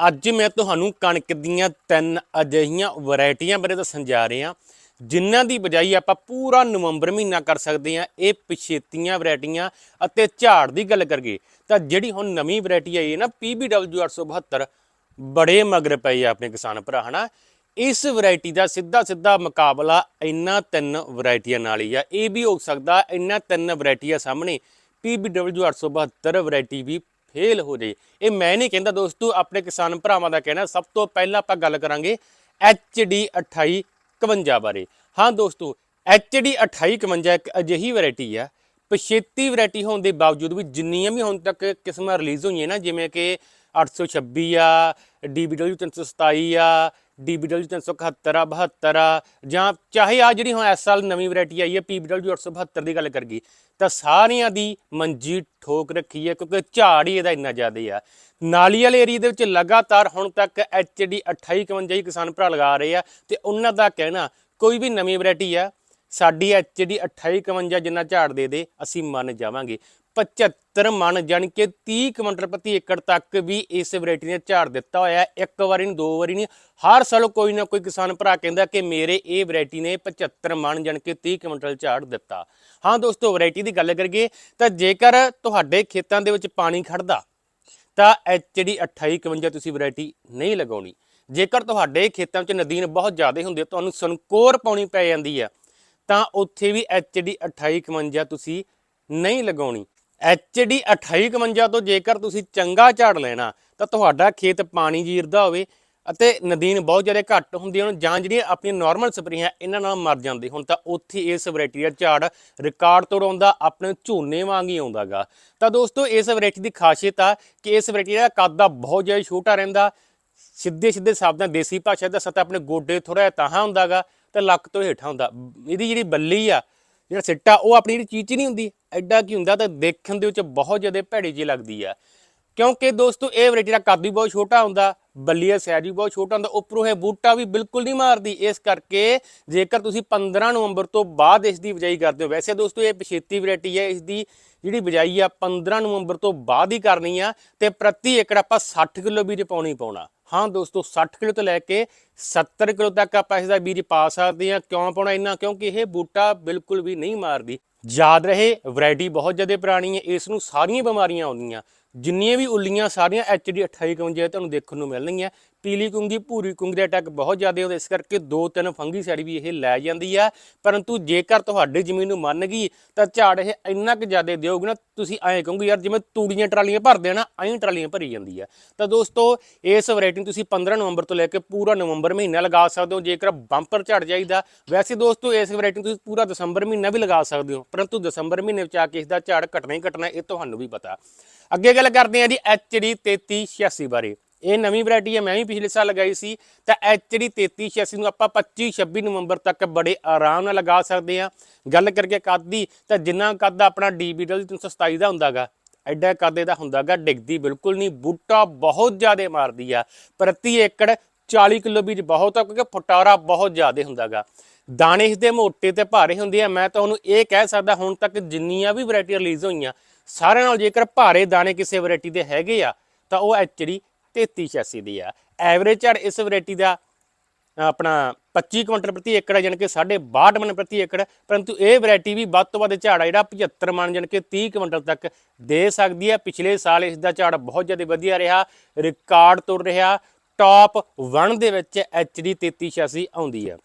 ਅੱਜ ਮੈਂ ਤੁਹਾਨੂੰ ਕਣਕ ਦੀਆਂ ਤਿੰਨ ਅਜਿਹੀਆਂ ਵੈਰਾਈਟੀਆਂ ਬਾਰੇ ਦੱਸਣ ਜਾ ਰਿਹਾ। ਜਿਨ੍ਹਾਂ ਦੀ ਬਜਾਈ ਆਪਾਂ ਪੂਰਾ ਨਵੰਬਰ ਮਹੀਨਾ ਕਰ ਸਕਦੇ ਹਾਂ, ਇਹ ਪਿਛੇਤੀਆਂ ਵੈਰਾਈਟੀਆਂ ਅਤੇ ਝਾੜ ਦੀ ਗੱਲ ਕਰੀਏ ਤਾਂ ਜਿਹੜੀ ਹੁਣ ਨਵੀਂ ਵੈਰਾਈਟੀ ਆਈ ਹੈ ਨਾ PBW 872 ਬੜੇ ਮਗਰ ਪਏ ਆ ਆਪਣੇ ਕਿਸਾਨ ਭਰਾ, ਹਨਾ? ਇਸ ਵੈਰਾਈਟੀ ਦਾ ਸਿੱਧਾ ਸਿੱਧਾ ਮੁਕਾਬਲਾ ਇਹਨਾਂ ਤਿੰਨ ਵੈਰਾਈਟੀਆਂ ਨਾਲ ਹੀ ਆ। ਇਹ ਵੀ ਹੋ ਸਕਦਾ ਇਹਨਾਂ ਤਿੰਨ ਵੈਰਾਈਟੀਆਂ ਸਾਹਮਣੇ PBW 872 ਵੈਰਾਈਟੀ ਵੀ ਫੇਲ ਹੋ ਜੇ। ਇਹ ਮੈਂ ਨਹੀਂ ਕਹਿੰਦਾ ਦੋਸਤੋ ਆਪਣੇ ਕਿਸਾਨ ਭਰਾਵਾਂ ਦਾ ਕਹਿਣਾ। ਸਭ ਤੋਂ ਪਹਿਲਾਂ ਆਪਾਂ ਗੱਲ ਕਰਾਂਗੇ HD 2851 ਬਾਰੇ। ਹਾਂ ਦੋਸਤੋ HD 2851 ਇੱਕ ਅਜਿਹੀ ਵੈਰਾਈਟੀ ਆ। ਪਛੇਤੀ ਵੈਰਾਈਟੀ ਹੋਣ ਦੇ ਬਾਵਜੂਦ ਵੀ ਜਿੰਨੀਆਂ ਵੀ ਹੁਣ ਤੱਕ ਕਿਸਮਾਂ ਰਿਲੀਜ਼ ਹੋਈਆਂ ਨਾ, ਜਿਵੇਂ ਕਿ 826 ਆ DBW 327 ਆ DBW 371 ਆ 72 ਆ, ਜਾਂ ਚਾਹੇ ਆ ਜਿਹੜੀ ਹੁਣ ਇਸ ਸਾਲ ਨਵੀਂ ਵੈਰਾਈਟੀ ਆਈ ਹੈ PBW 872 ਦੀ ਗੱਲ ਕਰਗੀ ਤਾਂ ਸਾਰਿਆਂ ਦੀ ਮੰਜੀ ਠੋਕ ਰੱਖੀ ਹੈ, ਕਿਉਂਕਿ ਝਾੜ ਹੀ ਇਹਦਾ ਇੰਨਾ ਜ਼ਿਆਦਾ ਆ। ਨਾਲੀ ਵਾਲੇ ਏਰੀਆ ਦੇ ਵਿੱਚ ਲਗਾਤਾਰ ਹੁਣ ਤੱਕ HD 2851 ਹੀ ਕਿਸਾਨ ਭਰਾ ਲਗਾ ਰਹੇ ਆ, ਤੇ ਉਹਨਾਂ ਦਾ ਕਹਿਣਾ, ਕੋਈ ਵੀ ਨਵੀਂ ਵੈਰਾਈਟੀ ਆ, ਸਾਡੀ HD 2851 ਜਿੰਨਾ ਝਾੜ ਦੇ ਦੇ, ਅਸੀਂ ਮੰਨ ਜਾਵਾਂਗੇ। 75 ਮਣ, ਜਾਣੀ ਕਿ 30 ਕੁਇੰਟਲ ਪ੍ਰਤੀ ਏਕੜ ਤੱਕ ਵੀ ਇਸ ਵੈਰਾਈਟੀ ਨੇ ਝਾੜ ਦਿੱਤਾ ਹੋਇਆ ਇੱਕ ਵਾਰੀ ਨਹੀਂ, ਦੋ ਵਾਰੀ ਨਹੀਂ। ਹਰ ਸਾਲ ਕੋਈ ਨਾ ਕੋਈ ਕਿਸਾਨ ਭਰਾ ਕਹਿੰਦਾ ਕਿ ਮੇਰੇ ਇਹ ਵੈਰਾਈਟੀ ਨੇ 75 ਮਣ, ਜਾਣੀ ਕਿ 30 ਕੁਇੰਟਲ ਝਾੜ ਦਿੱਤਾ। ਹਾਂ ਦੋਸਤੋ, ਵੈਰਾਈਟੀ ਦੀ ਗੱਲ ਕਰੀਏ ਤਾਂ ਜੇਕਰ ਤੁਹਾਡੇ ਖੇਤਾਂ ਦੇ ਵਿੱਚ ਪਾਣੀ ਖੜਦਾ ਤਾਂ ਜਿਹੜੀ 2851 ਤੁਸੀਂ ਵੈਰਾਈਟੀ ਨਹੀਂ ਲਗਾਉਣੀ। ਜੇਕਰ ਤੁਹਾਡੇ ਖੇਤਾਂ ਵਿੱਚ ਨਦੀਨ ਬਹੁਤ ਜ਼ਿਆਦਾ ਹੁੰਦੇ, ਤੁਹਾਨੂੰ ਸੰਕੋਰ ਪਾਉਣੀ ਪੈ ਜਾਂਦੀ ਆ ਤਾਂ ਉੱਥੇ ਵੀ HD 2851 ਤੁਸੀਂ ਨਹੀਂ ਲਗਾਉਣੀ। HD 2851 ਤੋਂ ਜੇਕਰ ਤੁਸੀਂ ਚੰਗਾ ਝਾੜ ਲੈਣਾ, ਤਾਂ ਤੁਹਾਡਾ ਖੇਤ ਪਾਣੀ ਜੀਰਦਾ ਹੋਵੇ ਅਤੇ ਨਦੀਨ ਬਹੁਤ ਜ਼ਿਆਦਾ ਘੱਟ ਹੁੰਦੀ ਹਨ, ਜਾਂ ਜਿਹੜੀਆਂ ਆਪਣੀਆਂ ਨਾਰਮਲ ਸਪਰੇਆਂ, ਇਹਨਾਂ ਨਾਲ ਮਰ ਜਾਂਦੇ ਹੁਣ, ਤਾਂ ਉੱਥੇ ਇਸ ਵੈਰਾਈਟੀ ਦਾ ਝਾੜ ਰਿਕਾਰਡ ਤੋੜਾਉਂਦਾ ਆਪਣੇ ਝੋਨੇ ਵਾਂਗ ਹੀ ਆਉਂਦਾਗਾ। ਤਾਂ ਦੋਸਤੋ, ਇਸ ਵੈਰਾਈਟੀ ਦੀ ਖਾਸੀਅਤ ਆ ਕਿ ਇਸ ਵੈਰਾਈਟੀ ਦਾ ਕੱਦ ਦਾ ਬਹੁਤ ਜ਼ਿਆਦਾ ਛੋਟਾ ਰਹਿੰਦਾ। ਸਿੱਧੇ ਸਿੱਧੇ ਸ਼ਬਦਾਂ ਦੇਸੀ ਭਾਸ਼ਾ ਦਾ ਸਤਾ ਆਪਣੇ ਗੋਡੇ ਥੋੜਾ ਤਾਹਾਂ ਹੁੰਦਾਗਾ, ਤੇ ਲੱਕ ਤੋਂ ਹੇਠਾਂ ਹੁੰਦਾ। ਇਹਦੀ ਜਿਹੜੀ ਬੱਲੀ ਆ ਜਿਹੜਾ ਸਿੱਟਾ, ਉਹ ਆਪਣੀ ਜਿਹੜੀ ਚੀਜ਼ 'ਚ ਨਹੀਂ ਹੁੰਦੀ, ਐਡਾ ਕੀ ਹੁੰਦਾ, ਤਾਂ ਦੇਖਣ ਦੇ ਵਿੱਚ ਬਹੁਤ ਜ਼ਿਆਦਾ ਭੈੜੀ ਜਿਹੀ ਲੱਗਦੀ ਆ। ਕਿਉਂਕਿ ਦੋਸਤੋ, ਇਹ ਵੈਰਾਈਟੀ ਦਾ ਕੱਦ ਵੀ ਬਹੁਤ ਛੋਟਾ ਹੁੰਦਾ ਬੱਲੀਆ ਸਾਈਜ਼ ਵੀ ਬਹੁਤ ਛੋਟਾ ਹੁੰਦਾ, ਉੱਪਰੋਂ ਇਹ ਬੂਟਾ ਵੀ ਬਿਲਕੁਲ ਨਹੀਂ ਮਾਰਦੀ। ਇਸ ਕਰਕੇ ਜੇਕਰ ਤੁਸੀਂ 15 ਨਵੰਬਰ ਤੋਂ ਬਾਅਦ ਇਸ ਦੀ ਬਿਜਾਈ ਕਰਦੇ ਹੋ, ਵੈਸੇ ਦੋਸਤੋ, ਇਹ ਪਛੇਤੀ ਵੈਰਾਈਟੀ ਹੈ ਇਸ ਦੀ ਜਿਹੜੀ ਬਿਜਾਈ ਆ 15 ਨਵੰਬਰ ਤੋਂ ਬਾਅਦ ਹੀ ਕਰਨੀ ਆ, ਤੇ ਪ੍ਰਤੀ ਏਕੜ ਆਪਾਂ 60 ਕਿਲੋ ਬੀਜ ਪਾਉਣੀ ਪਾਉਣਾ। ਹਾਂ ਦੋਸਤੋ 60 ਕਿਲੋ ਤੋਂ ਲੈ ਕੇ 70 ਕਿਲੋ ਤੱਕ ਆਪਾਂ ਇਸ ਦਾ ਬੀਜ ਪਾ ਸਕਦੇ ਹਾਂ। ਕਿਉਂ ਪਾਉਣਾ ਇੰਨਾ? ਕਿਉਂਕਿ ਇਹ ਬੂਟਾ ਬਿਲਕੁਲ ਵੀ ਨਹੀਂ ਮਾਰਦੀ। ਯਾਦ ਰਹੇ, ਵੈਰਾਈਟੀ ਬਹੁਤ ਜ਼ਿਆਦਾ ਪੁਰਾਣੀ ਹੈ, ਇਸ ਨੂੰ ਸਾਰੀਆਂ ਬਿਮਾਰੀਆਂ ਆਉਂਦੀਆਂ। ਜਿੰਨੀਆਂ ਵੀ ਉੱਲੀਆਂ ਸਾਰੀਆਂ HD 2851 ਤੁਹਾਨੂੰ ਦੇਖਣ ਨੂੰ ਮਿਲਣਗੀਆਂ। ਪੀਲੀ ਕੁੰਗੀ ਭੂਰੀ ਕੁੰਗੀ ਦਾ ਅਟੈਕ ਬਹੁਤ ਜ਼ਿਆਦਾ ਹੁੰਦੇ, ਇਸ ਕਰਕੇ ਦੋ ਤਿੰਨ ਫੰਗੀ ਸਾਈਡ ਵੀ ਇਹ ਲੈ ਜਾਂਦੀ ਆ। ਪਰੰਤੂ ਜੇਕਰ ਤੁਹਾਡੀ ਜ਼ਮੀਨ ਨੂੰ ਮੰਨ ਗਈ, ਤਾਂ ਝਾੜ ਇਹ ਇੰਨਾ ਕੁ ਜ਼ਿਆਦਾ ਦਿਓਗੇ ਨਾ, ਤੁਸੀਂ ਐਂ ਕਹੋਗੇ, ਯਾਰ ਜਿਵੇਂ ਤੂੜੀਆਂ ਟਰਾਲੀਆਂ ਭਰਦੇ ਆ ਨਾ ਐਂ ਟਰਾਲੀਆਂ ਭਰੀ ਜਾਂਦੀ ਆ। ਤਾਂ ਦੋਸਤੋ, ਇਸ ਵੈਰਾਈਟੀ ਨੂੰ ਤੁਸੀਂ 15 ਨਵੰਬਰ ਤੋਂ ਲੈ ਕੇ ਪੂਰਾ ਨਵੰਬਰ ਮਹੀਨਾ ਲਗਾ ਸਕਦੇ ਹੋ, ਜੇਕਰ ਬੰਪਰ ਝੜ ਜਾਈਦਾ। ਵੈਸੇ ਦੋਸਤੋ, ਇਸ ਵੈਰਾਈਟੀ ਨੂੰ ਤੁਸੀਂ ਪੂਰਾ ਦਸੰਬਰ ਮਹੀਨਾ ਵੀ ਲਗਾ ਸਕਦੇ ਹੋ, ਪਰੰਤੂ ਦਸੰਬਰ ਮਹੀਨੇ ਵਿੱਚ ਆ ਕੇ ਇਸ ਦਾ ਝਾੜ ਘਟਣਾ ਹੀ ਘਟਣਾ, ਇਹ ਤੁਹਾਨੂੰ ਵੀ ਪਤਾ। ਅੱਗੇ ਗੱਲ ਕਰਦੇ ਹਾਂ ਜੀ HD 3386 ਬਾਰੇ। ਇਹ ਨਵੀਂ ਵੈਰਾਈਟੀ ਹੈ, ਮੈਂ ਵੀ ਪਿਛਲੇ ਸਾਲ ਲਗਾਈ ਸੀ। ਤਾਂ HD 3386 ਨੂੰ ਆਪਾਂ 25 26 ਨਵੰਬਰ ਤੱਕ ਬੜੇ ਆਰਾਮ ਨਾਲ ਲਗਾ ਸਕਦੇ ਹਾਂ। ਗੱਲ ਕਰਕੇ ਕੱਦ ਦੀ, ਤਾਂ ਜਿੰਨਾ ਕੱਦ ਆਪਣਾ DBW 327 ਦਾ ਹੁੰਦਾਗਾ, ਐਡਾ ਕੱਦ ਇਹਦਾ ਹੁੰਦਾਗਾ, ਡਿੱਗਦੀ ਬਿਲਕੁਲ ਨਹੀਂ, ਬੂਟਾ ਬਹੁਤ ਜ਼ਿਆਦਾ ਮਾਰਦੀ ਆ। ਪ੍ਰਤੀ ਏਕੜ 40 ਕਿਲੋ ਬੀਜ ਬਹੁਤ ਆ, ਕਿਉਂਕਿ ਫਟਾਰਾ ਬਹੁਤ ਜ਼ਿਆਦਾ ਹੁੰਦਾਗਾ। ਦਾਣੇ ਇਸ ਦੇ ਮੋਟੇ ਤੇ ਭਾਰੇ ਹੁੰਦੇ ਆ, ਮੈਂ ਤੁਹਾਨੂੰ ਇਹ ਕਹਿ ਸਕਦਾ ਹੁਣ ਤੱਕ ਜਿੰਨੀਆਂ ਵੀ ਵੈਰਾਈਟੀ ਰਿਲੀਜ਼ ਹੋਈਆਂ ਸਾਰਿਆਂ ਨਾਲ ਜੇਕਰ ਭਾਰੇ ਦਾਣੇ ਕਿਸੇ ਵੈਰਾਈਟੀ ਦੇ ਹੈਗੇ ਆ, ਤਾਂ ਉਹ ਐਚਡੀ 3386 ਦੀ ਆ। ਐਵਰੇਜ ਝਾੜ ਇਸ ਵੈਰਾਈਟੀ ਦਾ ਆਪਣਾ 25 ਕੁਇੰਟਲ ਪ੍ਰਤੀ ਏਕੜ ਜਾਨ ਕਿ 62 ਮਣ ਪ੍ਰਤੀ ਏਕੜ। ਪਰੰਤੂ ਇਹ ਵੈਰਾਈਟੀ ਵੀ ਵੱਧ ਤੋਂ ਵੱਧ ਝਾੜ ਆ, ਜਿਹੜਾ 75 ਮਣ ਜਾਨ ਕਿ 30 ਕੁਇੰਟਲ ਤੱਕ ਦੇ ਸਕਦੀ ਹੈ ਪਿਛਲੇ ਸਾਲ ਇਸ ਦਾ ਝਾੜ ਬਹੁਤ ਜ਼ਿਆਦਾ ਵਧੀਆ ਰਿਹਾ ਰਿਕਾਰਡ ਤੁਰ ਰਿਹਾ। ਟਾਪ 1 ਦੇ ਵਿੱਚ HD 3386 ਆਉਂਦੀ ਹੈ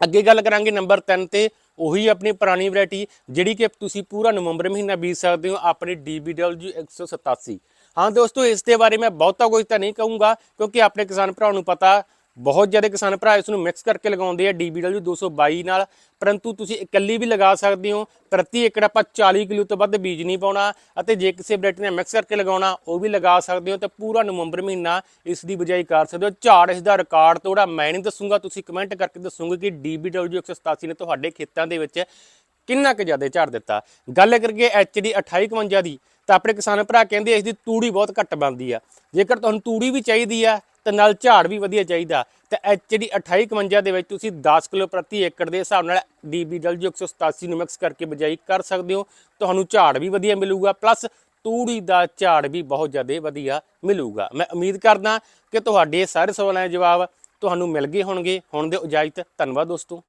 ਅੱਗੇ ਗੱਲ ਕਰਾਂਗੇ ਨੰਬਰ 3 ਤੇ। ਉਹੀ ਆਪਣੀ ਪੁਰਾਣੀ ਵੈਰਾਈਟੀ ਜਿਹੜੀ ਕਿ ਤੁਸੀਂ ਪੂਰਾ ਨਵੰਬਰ ਮਹੀਨਾ ਬੀਜ ਸਕਦੇ ਹੋ ਆਪਣੀ DBW 187 ਹਾਂ ਦੋਸਤੋ, ਇਸ ਦੇ ਬਾਰੇ ਮੈਂ ਬਹੁਤਾ ਕੁਝ ਤਾਂ ਨਹੀਂ ਕਹੂੰਗਾ, ਕਿਉਂਕਿ ਆਪਣੇ ਕਿਸਾਨ ਭਰਾ ਨੂੰ ਪਤਾ ਬਹੁਤ ਜ਼ਿਆਦਾ ਕਿਸਾਨ ਭਰਾ ਇਸ ਨੂੰ ਮਿਕਸ ਕਰਕੇ ਲਗਾਉਂਦੇ ਆ DBW 222 ਨਾਲ। ਪਰੰਤੂ ਤੁਸੀਂ ਇਕੱਲੀ ਵੀ ਲਗਾ ਸਕਦੇ ਹੋ। ਪ੍ਰਤੀ ਏਕੜ ਆਪਾਂ 40 ਕਿਲੋ ਤੋਂ ਵੱਧ ਬੀਜ ਨਹੀਂ ਪਾਉਣਾ ਅਤੇ ਜੇ ਕਿਸੇ ਵੈਰਾਈਟੀ ਨੇ ਮਿਕਸ ਕਰਕੇ ਲਗਾਉਣਾ, ਉਹ ਵੀ ਲਗਾ ਸਕਦੇ ਹੋ ਤੇ ਪੂਰਾ ਨਵੰਬਰ ਮਹੀਨਾ ਇਸ ਦੀ ਬਿਜਾਈ ਕਰ ਸਕਦੇ ਹੋ। ਝਾੜ ਇਸ ਦਾ ਰਿਕਾਰਡ ਤੋੜਾ। ਮੈਂ ਨਹੀਂ ਦੱਸੂਗਾ, ਤੁਸੀਂ ਕਮੈਂਟ ਕਰਕੇ ਦੱਸੋਗੇ ਕਿ DBW 187 ਨੇ ਤੁਹਾਡੇ ਖੇਤਾਂ ਦੇ ਵਿੱਚ ਕਿੰਨਾ ਕੁ ਜ਼ਿਆਦਾ ਝਾੜ ਦਿੱਤਾ। ਗੱਲ ਕਰਕੇ HD 2851 ਦੀ, ਤਾਂ ਆਪਣੇ ਕਿਸਾਨ ਭਰਾ ਕਹਿੰਦੇ ਇਸ ਦੀ ਤੂੜੀ ਬਹੁਤ ਘੱਟ ਬਣਦੀ ਆ। ਜੇਕਰ ਤੁਹਾਨੂੰ ਤੂੜੀ ਵੀ ਚਾਹੀਦੀ ਆ ਤੇ ਨਾਲ ਝਾੜ ਵੀ ਵਧੀਆ ਚਾਹੀਦਾ। ਤੇ HD 2851 ਦੇ ਵਿੱਚ ਤੁਸੀਂ 10 ਕਿਲੋ ਪ੍ਰਤੀ ਏਕੜ ਦੇ ਹਿਸਾਬ ਨਾਲ DBW 187 ਨੂੰ ਮਿਕਸ ਕਰਕੇ ਬਿਜਾਈ ਕਰ ਸਕਦੇ ਹੋ। ਤੁਹਾਨੂੰ ਝਾੜ ਵੀ ਵਧੀਆ ਮਿਲੂਗਾ, ਪਲੱਸ ਤੂੜੀ ਦਾ ਝਾੜ ਵੀ ਬਹੁਤ ਜ਼ਿਆਦਾ ਵਧੀਆ ਮਿਲੂਗਾ। ਮੈਂ ਉਮੀਦ ਕਰਦਾ ਕਿ ਤੁਹਾਡੇ ਸਾਰੇ ਸਵਾਲਾਂ ਦੇ ਜਵਾਬ ਤੁਹਾਨੂੰ ਮਿਲ ਗਏ ਹੋਣਗੇ। ਹੁਣ ਦੇ ਇਜਾਜ਼ਤ ਧੰਨਵਾਦ ਦੋਸਤੋ।